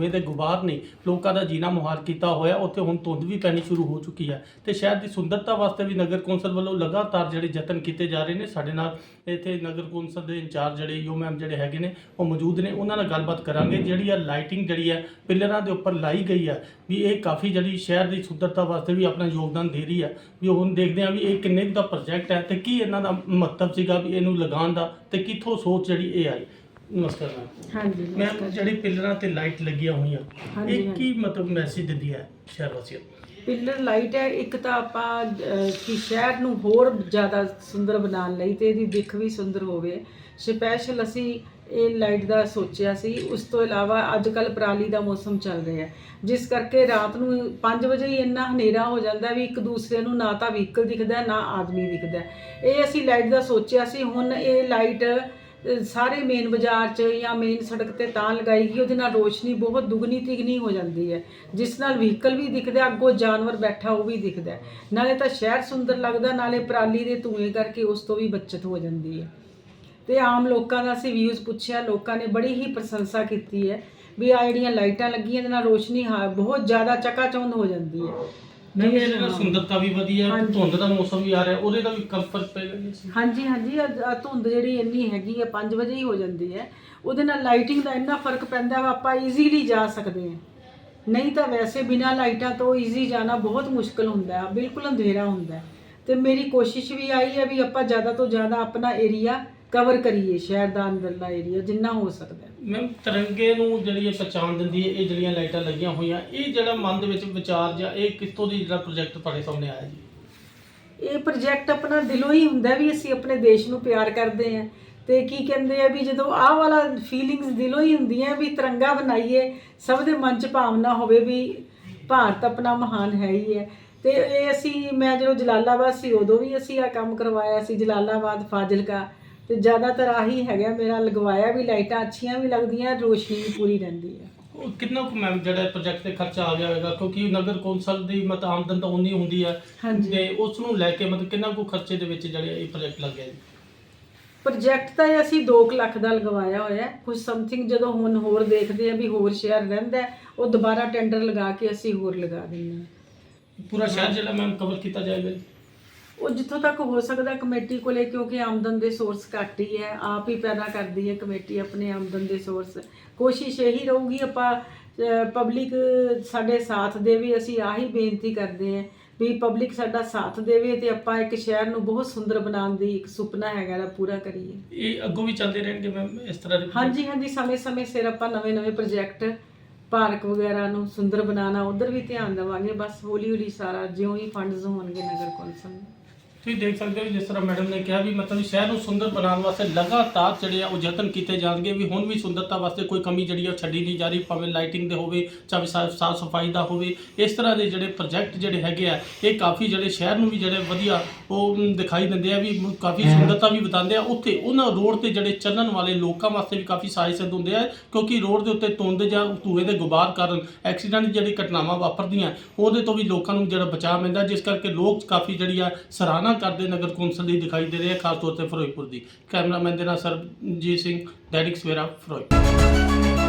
ਧੂਏ ਦੇ ਗੁਬਾਰ ਨੇ ਲੋਕਾਂ ਦਾ ਜੀਣਾ ਮੁਹਾਲ ਕੀਤਾ ਹੋਇਆ। ਉੱਥੇ ਹੁਣ ਧੁੰਦ ਵੀ ਪੈਣੀ ਸ਼ੁਰੂ ਹੋ ਚੁੱਕੀ ਹੈ ਤੇ ਸ਼ਹਿਰ ਦੀ ਸੁੰਦਰਤਾ ਵਾਸਤੇ ਵੀ ਨਗਰ ਕੌਂਸਲ ਵੱਲੋਂ ਲਗਾਤਾਰ ਜਿਹੜੇ ਯਤਨ ਕੀਤੇ ਜਾ ਰਹੇ ਨੇ, ਸਾਡੇ ਨਾਲ ਇੱਥੇ ਨਗਰ ਕੌਂਸਲ ਦੇ ਇੰਚਾਰਜ ਜਿਹੜੇ ਯੋ ਮੈਮ ਜਿਹੜੇ ਹੈਗੇ ਨੇ, ਉਹ ਮੌਜੂਦ ਨੇ। ਉਹਨਾਂ ਨਾਲ ਗੱਲਬਾਤ ਕਰਾਂਗੇ। ਜਿਹੜੀ ਆ ਲਾਈਟਿੰਗ ਜਿਹੜੀ ਹੈ ਪਿੱਲਰਾਂ ਦੇ ਉੱਪਰ ਲਾਈ ਗਈ ਹੈ ਵੀ ਇਹ ਕਾਫੀ ਜਿਹੜੀ ਸ਼ਹਿਰ ਦੀ ਸੁੰਦਰਤਾ ਵਾਸਤੇ ਵੀ ਆਪਣਾ ਯੋਗਦਾਨ ਦੇ ਰਹੀ ਹੈ ਵੀ ਹੁਣ ਦੇਖਦੇ ਹਾਂ ਵੀ ਇਹ ਕਿੰਨੇ ਕੁ ਦਾ ਪ੍ਰੋਜੈਕਟ ਹੈ ਤੇ ਕੀ ਇਹਨਾਂ ਦਾ ਮਹੱਤਵ ਸੀਗਾ ਵੀ ਇਹਨੂੰ ਲਗਾਉਣ ਦਾ ਤੇ ਕਿੱਥੋਂ ਸੋਚ ਜਿਹੜੀ ਇਹ ਆਈ। ਨਮਸਕਾਰ ਮੈਮ ਹਾਂਜੀ ਮੈਮ ਨਮਸਕਾਰ। ਜਿਹੜੀ ਪਿੱਲਰਾਂ ਤੇ ਲਾਈਟ ਲੱਗੀਆਂ ਹੋਈਆਂ ਹਾਂਜੀ, ਇਹ। ਕੀ ਮਤਲਬ ਮੈਸੇਜ ਦਿੰਦੀ ਹੈ ਸ਼ਹਿਰ ਵਾਸੀਆਂ ਨੂੰ ਪਿੱਲਰ ਲਾਈਟ ਹੈ ਇੱਕ ਤਾਂ ਆਪਾਂ ਅਹ, ਕਿ ਸ਼ਹਿਰ ਨੂੰ ਹੋਰ ਜ਼ਿਆਦਾ ਸੁੰਦਰ ਬਣਾਉਣ ਲਈ ਤੇ ਇਹਦੀ ਦਿੱਖ ਵੀ ਸੁੰਦਰ ਹੋਵੇ ਸਪੈਸ਼ਲ ਅਸੀਂ ਇਹ ਲਾਈਟ ਦਾ ਸੋਚਿਆ ਸੀ ਉਸ ਤੋਂ ਇਲਾਵਾ ਅੱਜ ਕੱਲ ਪਰਾਲੀ ਦਾ ਮੌਸਮ ਚੱਲ ਰਿਹਾ ਹੈ ਜਿਸ ਕਰਕੇ ਰਾਤ ਨੂੰ 5 ਵਜੇ ਹੀ ਇੰਨਾ ਹਨੇਰਾ ਹੋ ਜਾਂਦਾ ਵੀ ਇੱਕ ਦੂਸਰੇ ਨੂੰ ਨਾ ਤਾਂ ਵਹੀਕਲ ਦਿਖਦਾ ਹੈ, ਨਾ ਆਦਮੀ ਦਿਖਦਾ ਹੈ। ਇਹ ਅਸੀਂ ਲਾਈਟ ਦਾ ਸੋਚਿਆ ਸੀ ਹੁਣ ਇਹ ਲਾਈਟ ਸਾਰੇ ਮੇਨ ਬਾਜ਼ਾਰ 'ਚ ਜਾਂ ਮੇਨ ਸੜਕ ਤੇ ਤਾਂ ਲਗਾਈ ਗਈ, ਉਹਦੇ ਨਾਲ ਰੋਸ਼ਨੀ ਬਹੁਤ ਦੁਗਣੀ ਤਿਗਣੀ ਹੋ ਜਾਂਦੀ ਹੈ। ਜਿਸ ਨਾਲ ਵਹੀਕਲ ਵੀ ਦਿਖਦਾ, ਅੱਗੋਂ ਜਾਨਵਰ ਬੈਠਾ ਉਹ ਵੀ ਦਿਖਦਾ ਨਾਲੇ ਤਾਂ ਸ਼ਹਿਰ ਸੁੰਦਰ ਲੱਗਦਾ, ਨਾਲੇ ਪਰਾਲੀ ਦੇ ਧੂਏ ਕਰਕੇ ਉਸ ਤੋਂ ਵੀ ਬਚਤ ਹੋ ਜਾਂਦੀ ਹੈ। ਤੇ ਆਮ ਲੋਕਾਂ ਦਾ ਅਸੀਂ ਵਿਊਜ਼ ਪੁੱਛਿਆ, ਲੋਕਾਂ ਨੇ ਬੜੀ ਹੀ ਪ੍ਰਸ਼ੰਸਾ ਕੀਤੀ ਹੈ ਵੀ ਆ ਜਿਹੜੀਆਂ ਲਾਈਟਾਂ ਲੱਗੀਆਂ, ਇਹਦੇ ਨਾਲ ਰੋਸ਼ਨੀ ਹਾਂ, ਬਹੁਤ ਜ਼ਿਆਦਾ ਚਕਾਚੌਂਧ ਹੋ ਜਾਂਦੀ ਹੈ। ਨਹੀਂ ਇਹਦੇ ਨਾਲ ਸੁੰਦਰਤਾ ਵੀ ਵਧੀਆ ਹਾਂਜੀ। ਧੁੰਦ ਦਾ ਮੌਸਮ ਵੀ ਆ ਰਿਹਾ ਉਹਦੇ ਦਾ ਵੀ ਕੰਫਰਟ ਪਏਗਾ ਜੀ ਅਸੀਂ। ਹਾਂਜੀ ਹਾਂਜੀ ਆਹ ਧੁੰਦ ਜਿਹੜੀ ਇੰਨੀ ਹੈਗੀ ਹੈ 5 ਵਜੇ ਹੀ ਹੋ ਜਾਂਦੀ ਹੈ ਉਹਦੇ ਨਾਲ ਲਾਈਟਿੰਗ ਦਾ ਇੰਨਾ ਫ਼ਰਕ ਪੈਂਦਾ ਵਾ ਆਪਾਂ ਈਜ਼ੀਲੀ ਜਾ ਸਕਦੇ ਹਾਂ ਨਹੀਂ ਤਾਂ ਵੈਸੇ ਬਿਨਾਂ ਲਾਈਟਾਂ ਤੋਂ ਈਜ਼ੀ ਜਾਣਾ ਬਹੁਤ ਮੁਸ਼ਕਲ ਹੁੰਦਾ ਹੈ ਬਿਲਕੁਲ ਅੰਧੇਰਾ ਹੁੰਦਾ ਹੈ ਤੇ ਮੇਰੀ ਕੋਸ਼ਿਸ਼ ਵੀ ਆਈ ਹੈ ਵੀ ਆਪਾਂ ਜ਼ਿਆਦਾ ਤੋਂ ਜ਼ਿਆਦਾ ਆਪਣਾ ਏਰੀਆ ਕਵਰ ਕਰੀਏ ਸ਼ਹਿਰ ਦਾ ਅੰਦਰਲਾ ਏਰੀਆ ਜਿੰਨਾ ਹੋ ਸਕਦਾ ਹੈ। ਮੈਮ ਤਿਰੰਗੇ ਨੂੰ ਜਿਹੜੀ ਇਹ ਪਛਾਣ ਦਿੰਦੀ ਹੈ ਇਹ ਜਿਹੜੀਆਂ ਲਾਈਟਾਂ ਲੱਗੀਆਂ ਹੋਈਆਂ ਇਹ ਜਿਹੜਾ ਮਨ ਦੇ ਵਿੱਚ ਵਿਚਾਰ ਜਾਂ ਇਹ ਕਿੱਥੋਂ ਦੀ ਜਿਹੜਾ ਪ੍ਰੋਜੈਕਟ ਤੁਹਾਡੇ ਸਾਹਮਣੇ ਆਇਆ ਜੀ? ਇਹ ਪ੍ਰੋਜੈਕਟ ਆਪਣਾ ਦਿਲੋਂ ਹੀ ਹੁੰਦਾ ਵੀ ਅਸੀਂ ਆਪਣੇ ਦੇਸ਼ ਨੂੰ ਪਿਆਰ ਕਰਦੇ ਹਾਂ। ਤੇ ਕੀ ਕਹਿੰਦੇ ਆ ਵੀ ਜਦੋਂ ਆਹ ਵਾਲਾ ਫੀਲਿੰਗਸ ਦਿਲੋਂ ਹੀ ਹੁੰਦੀਆਂ ਵੀ ਤਿਰੰਗਾ ਬਣਾਈਏ ਸਭ ਦੇ ਮਨ 'ਚ ਭਾਵਨਾ ਹੋਵੇ ਵੀ ਭਾਰਤ ਆਪਣਾ ਮਹਾਨ ਹੈ ਹੀ ਹੈ। ਤੇ ਇਹ ਅਸੀਂ ਮੈਂ ਜਦੋਂ ਜਲਾਲਾਬਾਦ ਸੀ ਉਦੋਂ ਵੀ ਅਸੀਂ ਆ ਕੰਮ ਕਰਵਾਇਆ ਸੀ ਜਲਾਲਾਬਾਦ ਫਾਜ਼ਿਲਕਾ। ਤੇ ਜ਼ਿਆਦਾਤਰ ਆਹੀ ਹੈਗਾ ਮੇਰਾ ਲਗਵਾਇਆ ਵੀ ਲਾਈਟਾਂ ਅੱਛੀਆਂ ਵੀ ਲੱਗਦੀਆਂ ਰੋਸ਼ਨੀ ਵੀ ਪੂਰੀ ਰਹਿੰਦੀ ਹੈ ਉਹ ਕਿੰਨਾ ਕੁ ਮੈਮ ਜਿਹੜਾ ਪ੍ਰੋਜੈਕਟ ਤੇ ਖਰਚਾ ਆ ਗਿਆ ਹੋਵੇਗਾ ਕਿਉਂਕਿ ਨਗਰ ਕੌਂਸਲ ਦੀ ਮਤ ਆਮਦਨ ਤਾਂ ਉਨੀ ਹੁੰਦੀ ਹੈ ਹਾਂਜੀ। ਤੇ ਉਸ ਨੂੰ ਲੈ ਕੇ ਮਤਲਬ ਕਿੰਨਾ ਕੁ ਖਰਚੇ ਦੇ ਵਿੱਚ ਜਿਹੜੇ ਇਹ ਪ੍ਰੋਜੈਕਟ ਲੱਗਿਆ ਜੀ ਪ੍ਰੋਜੈਕਟ ਤਾਂ ਇਹ ਅਸੀਂ 2 ਲੱਖ ਦਾ ਲਗਵਾਇਆ ਹੋਇਆ ਹੈ ਕੁਝ ਸਮਥਿੰਗ ਜਦੋਂ ਹੁਣ ਹੋਰ ਦੇਖਦੇ ਆ ਵੀ ਹੋਰ ਸ਼ੇਅਰ ਰਹਿੰਦਾ ਹੈ, ਉਹ ਦੁਬਾਰਾ ਟੈਂਡਰ ਲਗਾ ਕੇ ਅਸੀਂ ਹੋਰ ਲਗਾ ਦਿੰਦੇ ਹਾਂ ਪੂਰਾ ਸ਼ਹਿਰ ਜਿਹੜਾ ਮੈਮ ਕਵਰ ਕੀਤਾ ਜਾਏਗਾ ਜੀ? ਉਹ ਜਿੱਥੋਂ ਤੱਕ ਹੋ ਸਕਦਾ ਕਮੇਟੀ ਕੋਲੇ ਕਿਉਂਕਿ ਆਮਦਨ ਦੇ ਸੋਰਸ ਘੱਟ ਹੀ ਹੈ। ਆਪ ਹੀ ਪੈਦਾ ਕਰਦੀ ਹੈ ਕਮੇਟੀ ਆਪਣੇ ਆਮਦਨ ਦੇ ਸੋਰਸ ਕੋਸ਼ਿਸ਼ ਇਹੀ ਰਹੂਗੀ ਆਪਾਂ ਪਬਲਿਕ ਸਾਡੇ ਸਾਥ ਦੇਵੇ ਅਸੀਂ ਆਹੀ ਬੇਨਤੀ ਕਰਦੇ ਹਾਂ ਵੀ ਪਬਲਿਕ ਸਾਡਾ ਸਾਥ ਦੇਵੇ ਤੇ ਆਪਾਂ ਇੱਕ ਸ਼ਹਿਰ ਨੂੰ ਬਹੁਤ ਸੁੰਦਰ ਬਣਾਉਣ ਦੀ ਇੱਕ ਸੁਪਨਾ ਹੈਗਾ ਦਾ ਪੂਰਾ ਕਰੀਏ। ਇਹ ਅੱਗੋਂ ਵੀ ਚੱਲਦੇ ਰਹਿਣਗੇ ਮੈਮ ਇਸ ਤਰ੍ਹਾਂ ਦੇ ਹਾਂਜੀ ਹਾਂਜੀ ਸਮੇਂ-ਸਮੇਂ ਸਿਰ ਆਪਾਂ ਨਵੇਂ-ਨਵੇਂ ਪ੍ਰੋਜੈਕਟ ਪਾਰਕ ਵਗੈਰਾ ਨੂੰ ਸੁੰਦਰ ਬਣਾਉਣਾ ਉਧਰ ਵੀ ਧਿਆਨ ਦੇਵਾਂਗੇ। ਬਸ ਹੌਲੀ-ਹੌਲੀ ਸਾਰਾ ਜਿਉਂ ਹੀ ਫੰਡਸ ਹੋਣਗੇ ਨਗਰ ਕੌਂਸਲ ਨੂੰ। ਤੁਸੀਂ ਦੇਖ ਸਕਦੇ ਹੋ ਜਿਸ ਤਰ੍ਹਾਂ ਮੈਡਮ ਨੇ ਕਿਹਾ ਵੀ ਮਤਲਬ ਸ਼ਹਿਰ ਨੂੰ ਸੁੰਦਰ ਬਣਾਉਣ ਵਾਸਤੇ ਲਗਾਤਾਰ ਜਿਹੜੇ ਆ ਉਹ ਯਤਨ ਕੀਤੇ ਜਾਣਗੇ ਵੀ ਹੁਣ ਵੀ ਸੁੰਦਰਤਾ ਵਾਸਤੇ ਕੋਈ ਕਮੀ ਜਿਹੜੀ ਆ ਉਹ ਛੱਡੀ ਨਹੀਂ ਜਾ ਰਹੀ ਭਾਵੇਂ ਲਾਈਟਿੰਗ ਦੇ ਹੋਵੇ ਚਾਹੇ ਸਾਫ਼ ਸਫ਼ਾਈ ਦਾ ਹੋਵੇ। ਇਸ ਤਰ੍ਹਾਂ ਦੇ ਜਿਹੜੇ ਪ੍ਰੋਜੈਕਟ ਜਿਹੜੇ ਹੈਗੇ ਆ ਇਹ ਕਾਫੀ ਜਿਹੜੇ ਸ਼ਹਿਰ ਨੂੰ ਵੀ ਜਿਹੜੇ ਵਧੀਆ ਉਹ ਦਿਖਾਈ ਦਿੰਦੇ ਆ ਵੀ ਕਾਫੀ ਸੁੰਦਰਤਾ ਵੀ ਬਤਾਉਂਦੇ ਆ। ਉੱਥੇ ਉਹਨਾਂ ਰੋਡ ਤੇ ਜਿਹੜੇ ਚੱਲਣ ਵਾਲੇ ਲੋਕਾਂ ਵਾਸਤੇ ਵੀ ਕਾਫੀ ਸਹਾਇਕ ਸਿੱਧ ਹੁੰਦੇ ਆ ਕਿਉਂਕਿ ਰੋਡ ਦੇ ਉੱਤੇ ਧੁੰਦ ਜਾਂ ਧੂਏ ਦੇ ਗੁਬਾਰ ਕਾਰਨ ਐਕਸੀਡੈਂਟ ਜਿਹੜੀ ਘਟਨਾਵਾਂ ਵਾਪਰਦੀਆਂ ਉਹਦੇ ਤੋਂ ਵੀ ਲੋਕਾਂ ਨੂੰ ਜਿਹੜਾ ਬਚਾਅ ਮਿਲਦਾ ਜਿਸ ਕਰਕੇ ਲੋਕ ਕਾਫੀ ਜਿਹੜੀ ਆ ਸਰਾਹਨਾ ਕਰਦੇ ਨਗਰ ਕੌਂਸਲ ਦੀ ਦਿਖਾਈ ਦੇ ਰਹੇ ਆ ਖਾਸ ਤੌਰ ਤੇ ਫਿਰੋਜ਼ਪੁਰ ਦੀ। ਕੈਮਰਾਮੈਨ ਦੇ ਨਾਲ ਸਰਬਜੀਤ ਸਿੰਘ ਡੈਡਿਕ ਸਵੇਰਾ ਫਿਰੋਜ਼ਪੁਰ।